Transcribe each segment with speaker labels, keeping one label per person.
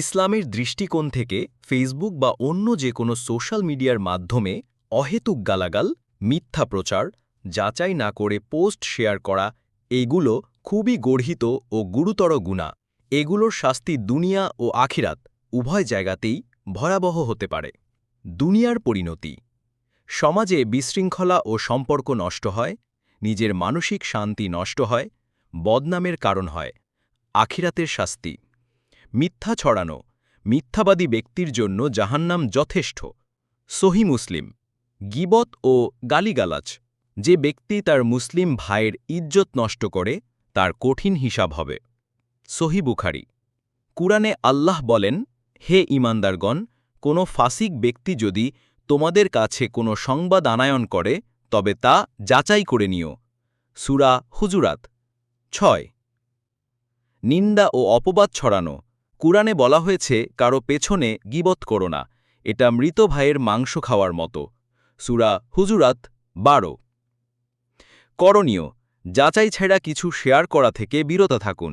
Speaker 1: ইসলামের দৃষ্টিকোণ থেকে ফেসবুক বা অন্য যে কোনো সোশ্যাল মিডিয়ার মাধ্যমে অহেতুক গালাগাল, মিথ্যা প্রচার, যাচাই না করে পোস্ট শেয়ার করা, এগুলো খুবই গর্হিত ও গুরুতর গুণা। এগুলোর শাস্তি দুনিয়া ও আখিরাত, উভয় জায়গাতেই ভয়াবহ হতে পারে। দুনিয়ার পরিণতি। সমাজে বিশৃঙ্খলা ও সম্পর্ক নষ্ট হয়, নিজের মানসিক শান্তি নষ্ট হয়, বদনামের কারণ হয়। আখিরাতের শাস্তি। মিথ্যা ছড়ানো, মিথ্যাবাদী ব্যক্তির জন্য জাহান্নাম যথেষ্ট। সহি মুসলিম, গিবত ও গালিগালাজ, যে ব্যক্তি তার মুসলিম ভাইয়ের ইজ্জত নষ্ট করে, তার কঠিন হিসাব হবে। সহি বুখারি, কুরআনে আল্লাহ বলেন, হে ইমানদারগণ কোনো ফাসিক ব্যক্তি যদি তোমাদের কাছে কোনো সংবাদ আনায়ন করে, তবে তা যাচাই করে নিও। সুরা হুজুরাত, ছয়, নিন্দা ও অপবাদ ছড়ানো কুরআনে বলা হয়েছে, কারও পেছনে গিবত করো না। এটা মৃত ভাইয়ের মাংস খাওয়ার মতো। সুরা হুজুরাত বারো। করণীয়, যাচাই ছেড়া কিছু শেয়ার করা থেকে বিরত থাকুন।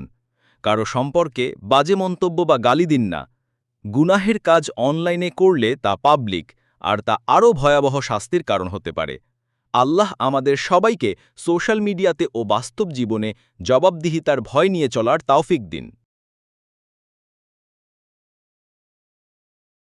Speaker 1: কারও সম্পর্কে বাজে মন্তব্য বা গালি দিন না। গুনাহের কাজ অনলাইনে করলে তা পাবলিক, আর তা আরও ভয়াবহ শাস্তির কারণ হতে পারে। আল্লাহ আমাদের সবাইকে সোশ্যাল মিডিয়াতে ও বাস্তব জীবনে জবাবদিহিতার ভয় নিয়ে চলার তাওফিক দিন।